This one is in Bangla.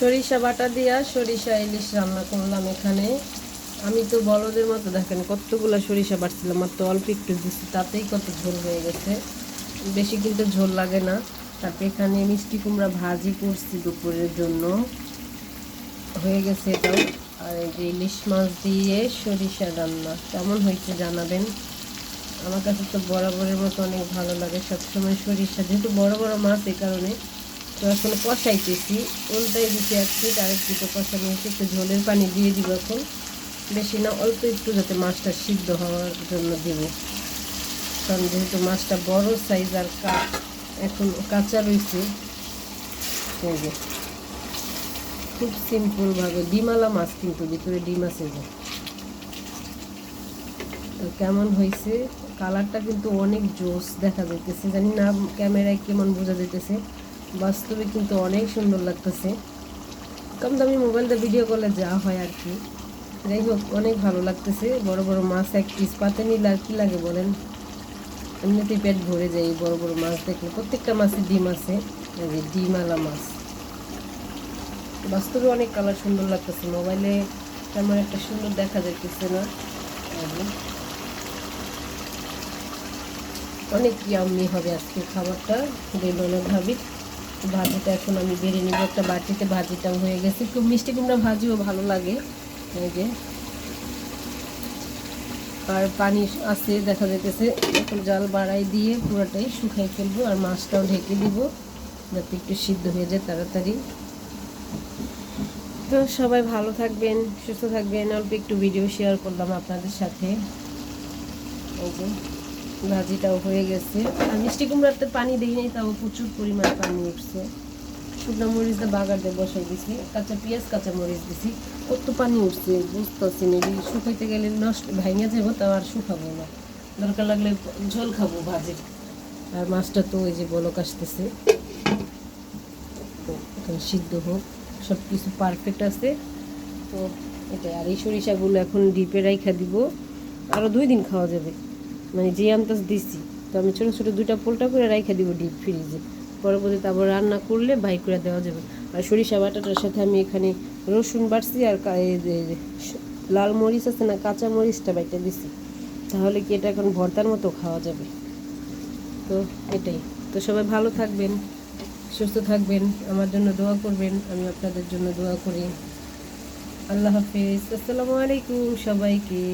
সরিষা বাটা দিয়া সরিষা ইলিশ রান্না করলাম এখানে। আমি তো বলদের মতো দেখেন কতগুলো সরিষা বাটছিলাম মাত্র অল্প একটু দিচ্ছি তাতেই কত ঝোল হয়ে গেছে। বেশি কিন্তু ঝোল লাগে না। তারপর এখানে মিষ্টি কুমড়া ভাজি করছি দুপুরের জন্য। হয়ে গেছে এটাও। আর এই যে ইলিশ মাছ দিয়ে সরিষা রান্না, কেমন হয়েছে জানাবেন? আমার কাছে তো বরাবরের মতো অনেক ভালো লাগে। সবসময় সরিষা, যেহেতু বড় বড় মাছ এই কারণে। এখন কষাইতেছি। উল্টাই দিচ্ছি এক ফিট আরেক ফিটে কষা হচ্ছে একটু ঝোলের পানি দিয়ে দিব এখন। বেশি না, অল্প একটু যাতে মাছটা সিদ্ধ হওয়ার জন্য দেব। কারণ যেহেতু মাছটা বড় সাইজ আর এখন কাঁচা রয়েছে। খুব সিম্পলভাবে ডিমালা মাছ কিন্তু ভিতরে ডিম আছে যে। তো কেমন হয়েছে? কালারটা কিন্তু অনেক জোস দেখা যাইতেছে। জানি না ক্যামেরায় কেমন বোঝা যাইতেছে। বাস্তবে কিন্তু অনেক সুন্দর লাগতেছে। কম দামি মোবাইলটা ভিডিও করলে যা হয় আর কি। যাই হোক, অনেক ভালো লাগতেছে। বড় বড় মাছ এক পিস পাতে নিলে আর কি লাগে বলেন? এমনিতেই পেট ভরে যায় বড় বড় মাছ দেখলে। প্রত্যেকটা মাছে ডিম আছে। ডিমালা মাছ। বাস্তবে অনেক কালার সুন্দর লাগতেছে। মোবাইলে তেমন একটা সুন্দর দেখা যাইতেছে না। অনেক ইয়াম্মি হবে আজকে খাবারটা। বেলনের ভাবি ভাজিটা এখন আমি বেড়ে নিব। একটা বাটিতে ভাজিটাও হয়ে গেছে। খুব মিষ্টি কুমড়া ভাজিও ভালো লাগে। এই যে। আর পানি আছে, দেখা যেতেছে এখন জাল বাড়াই দিয়ে পুরোটাই শুকাই ফেলব আর মাছটাও ঢেকে দিব, যাতে একটু সিদ্ধ হয়ে যায় তাড়াতাড়ি। তো সবাই ভালো থাকবেন, সুস্থ থাকবেন। অল্প একটু ভিডিও শেয়ার করলাম আপনাদের সাথে। যে। ভাজিটাও হয়ে গেছে। আর মিষ্টি কুমড়াতে পানি দিই তাও প্রচুর পরিমাণ পানি উঠছে। শুকনো মরিচ দিয়ে বাগার দিয়ে বসাই দিছি, কাঁচা পেঁয়াজ, কাঁচা মরিচ দিছি। কত পানি উঠছে, বুঝতেছি না শুকাইতে গেলে নষ্ট ভাঙে যাব তাও আর শুকাবো না। দরকার লাগলে ঝোল খাব ভাজি। আর মাছটা তো ওই যে বলক আসতেছে। সিদ্ধ হোক সব কিছু পারফেক্ট আছে। তো এটা আর এই সরিষাগুলো এখন ডিপে রাইখা দিব আরও দুই দিন খাওয়া যাবে। মানে যে আমতাস দিছি, তো আমি ছোটো ছোটো দুইটা পোলটা করে রাইখা দিব ডিপ ফ্রিজে পরবর্তীতে আবার রান্না করলে বাই করে দেওয়া যাবে। আর সরিষা বাটাটার সাথে আমি এখানে রসুন বাটছি আর লাল মরিচ আছে না, কাঁচা মরিচটা বাইটা দিছি। তাহলে কি এটা এখন ভর্তার মতো খাওয়া যাবে? তো এটাই। তো সবাই ভালো থাকবেন, সুস্থ থাকবেন, আমার জন্য দোয়া করবেন, আমি আপনাদের জন্য দোয়া করি। আল্লাহ হাফিজ, আসসালামু আলাইকুম সবাইকে।